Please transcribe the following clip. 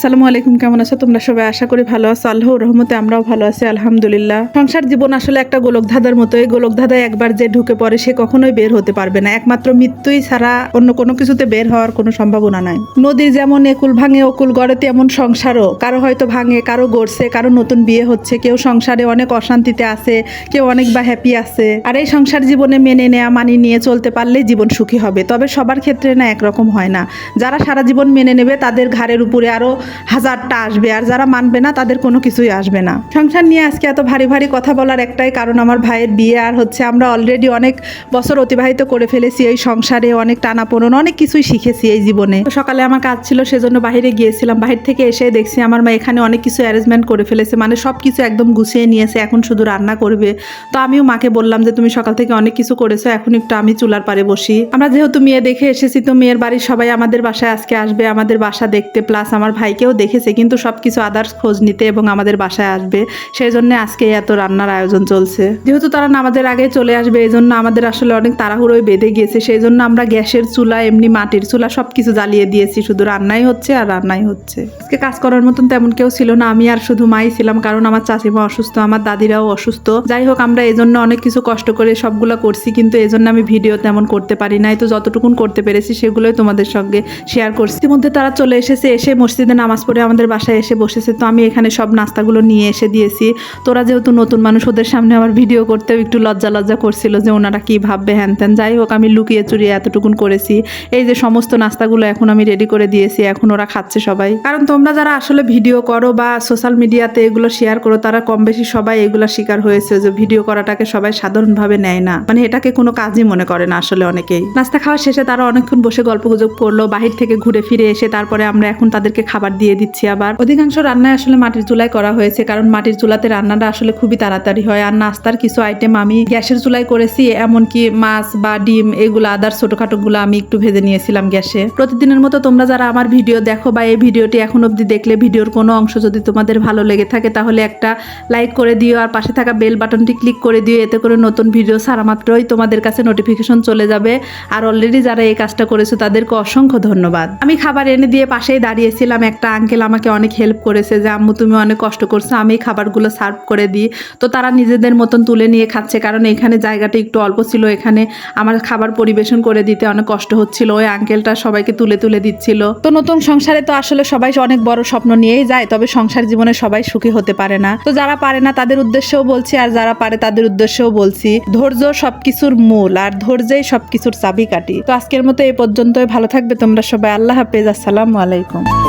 আসসালামু আলাইকুম, কেমন আছো? তোমরা সবাই আশা করি ভালো আছো। আল্লাহ রহমতে আমরাও ভালো আছি, আলহামদুলিল্লাহ। সংসার জীবন আসলে একটা গোলকধাঁধার মতো। এই গোলকধাঁধায় একবার যে ঢুকে পড়ে, সে কখনোই বের হতে পারবে না। একমাত্র মৃত্যুই ছাড়া অন্য কোনো কিছুতে বের হওয়ার কোনো সম্ভাবনা নাই। নদীর যেমন একুল ভাঙে অকুল গড়ে, তেমন সংসারও। কারও হয়তো ভাঙে, কারও গড়ছে, কারও নতুন বিয়ে হচ্ছে। কেউ সংসারে অনেক অশান্তিতে আছে, কেউ অনেক বা হ্যাপি আছে। আর এই সংসার জীবনে মেনে নেয়া মানি নিয়ে চলতে পারলেই জীবন সুখী হবে। তবে সবার ক্ষেত্রে না একরকম হয় না। যারা সারা জীবন মেনে নেবে, তাদের ঘাড়ের উপরে আরও হাজারটা আসবে। আর যারা মানবে না, তাদের কোনো কিছুই আসবে না। সংসার নিয়ে আজকে এত ভারী ভারী কথা বলার একটাই কারণ আমার ভাইয়ের বিয়ে। আর হচ্ছে আমরা অলরেডি অনেক বছর অতিবাহিত করে ফেলেছি এই সংসারে, অনেক টানাপোড়ন, অনেক কিছুই শিখেছি এই জীবনে। সকালে আমার কাজ ছিল, সেজন্য বাইরে গিয়েছিলাম। বাহির থেকে এসে দেখছি আমার মা এখানে অনেক কিছু অ্যারেঞ্জমেন্ট করে ফেলেছে। মানে সব কিছু একদম গুছিয়ে নিয়েছে, এখন শুধু রান্না করবে। তো আমিও মাকে বললাম যে, তুমি সকাল থেকে অনেক কিছু করেছ, এখন একটু আমি চুলার পারে বসি। আমরা যেহেতু মেয়ে, দেখে এসেছি তো মেয়ের বাড়ির সবাই আমাদের বাসায় আজকে আসবে, আমাদের বাসা দেখতে প্লাস আমার ভাইকেও দেখেছে, কিন্তু সব কিছু আদার্স খোঁজ নিতে এবং আমাদের বাসায় আসবে সেই জন্য আজকে এত রান্নার আয়োজন চলছে। যেহেতু তারা নামাজের আগে চলে আসবে এই জন্য আমাদের আসলে অনেক তাড়াহুড়োই বেঁধে গিয়েছে সেই জন্য আমরা গ্যাসের চুলা, এমনি মাটির চুলা সব কিছু জ্বালিয়ে দিয়েছি, শুধু রান্নাই হচ্ছে আর রান্নাই হচ্ছে। আজকে কাজ করার মতন তেমন কেউ ছিল না, আমি আর শুধু মাই ছিলাম, কারণ আমার চাচিমা অসুস্থ, আমার দাদিরাও অসুস্থ। যাই হোক, আমরা এই জন্য অনেক কিছু কষ্ট করে সবগুলো করছি, কিন্তু এই জন্য আমি ভিডিও তেমন করতে পারি নাই, তো যতটুকুন করতে পেরেছি সেগুলোই তোমাদের সঙ্গে শেয়ার করছি। ইতিমধ্যে তারা চলে এসেছে, এসে মসজিদে নামাজ পড়ে আমাদের বাসায় এসে বসেছে, তো আমি এখানে সব নাস্তাগুলো নিয়ে এসে দিয়েছি। তোরা যেহেতু নতুন মানুষ, ওদের সামনে আমার ভিডিও করতেও একটু লজ্জা লজ্জা করছিল যে ওনারা কী ভাববে, হ্যান ত্যান। যাই হোক, আমি লুকিয়ে চুরিয়ে এতটুকুন করেছি। এই যে সমস্ত নাস্তাগুলো এখন আমি রেডি করে দিয়েছি, এখন ওরা খাচ্ছে সবাই। কারণ তোমরা যারা আসলে ভিডিও করো বা সোশ্যাল মিডিয়াতে এগুলো শেয়ার করো, তারা কম বেশি সবাই এগুলো শিকার হয়েছে যে ভিডিও করাটাকে সবাই সাধারণভাবে নেয় না। মানে এটাকে কোনো কাজই মনে করে না আসলে অনেকেই। নাস্তা খাওয়া শেষে তারা অনেকক্ষণ বসে গল্প গুজব করল, বাহির থেকে ঘুরে ফিরে এসে তারপরে আমরা এখন তাদেরকে খাবার দিয়ে দিচ্ছি আবার। অধিকাংশ রান্নায় আসলে মাটির চুলায় করা হয়েছে, কারণ মাটির চুলাতে রান্নাটা আসলে খুবই তাড়াতাড়ি হয়। আর নাস্তার কিছু আইটেম আমি গ্যাসের চুলায় করেছি, এমনকি মাছ বা ডিম এগুলো, আদার ছোটখাটো গুলো আমি একটু ভেজে নিয়েছিলাম গ্যাসে। প্রতিদিনের মতো তোমরা যারা আমার ভিডিও দেখো বা এই ভিডিওটি এখন অবধি দেখলে, ভিডিওর কোনো অংশ যদি তোমাদের ভালো লেগে থাকে, তাহলে একটা লাইক করে দিও, আর পাশে থাকা বেল বাটনটি ক্লিক করে দিও, এতে করে নতুন ভিডিও ছাড়া মাত্রই তোমাদের কাছে নোটিফিকেশন চলে যাবে। আর অলরেডি যারা এই কাজটা করেছ, তাদেরকে অসংখ্য ধন্যবাদ। আমি খাবার এনে দিয়ে পাশেই দাঁড়িয়েছিলাম একটা আঙ্কেল আমাকে অনেক হেল্প করেছে যে, আম্মু, তুমি অনেক কষ্ট করছ, আমি এই খাবারগুলো সার্ভ করে দিই। তো তারা নিজেদের মতন তুলে নিয়ে খাচ্ছে, কারণ এখানে জায়গাটা একটু অল্প ছিল, এখানে আমার খাবার পরিবেশন করে দিতে অনেক কষ্ট হচ্ছিল, ওই আঙ্কেলটা সবাইকে তুলে তুলে দিচ্ছিল। তো নতুন সংসারে তো আসলে সবাই অনেক বড় স্বপ্ন নিয়েই যায়, তবে সংসার জীবনে সবাই সুখী হতে পারে না। তো যারা পারে না, তাদের উদ্দেশ্যেও বলছি, আর যারা পারে তাদের উদ্দেশ্যেও বলছি, ধৈর্য সবকিছুর মূল, আর ধৈর্যই সবকিছুর চাবিকাঠি। তো আজকের মতো এই পর্যন্তই, ভালো থাকবে তোমরা সবাই, আল্লাহ হাফেজ, আসসালামু আলাইকুম।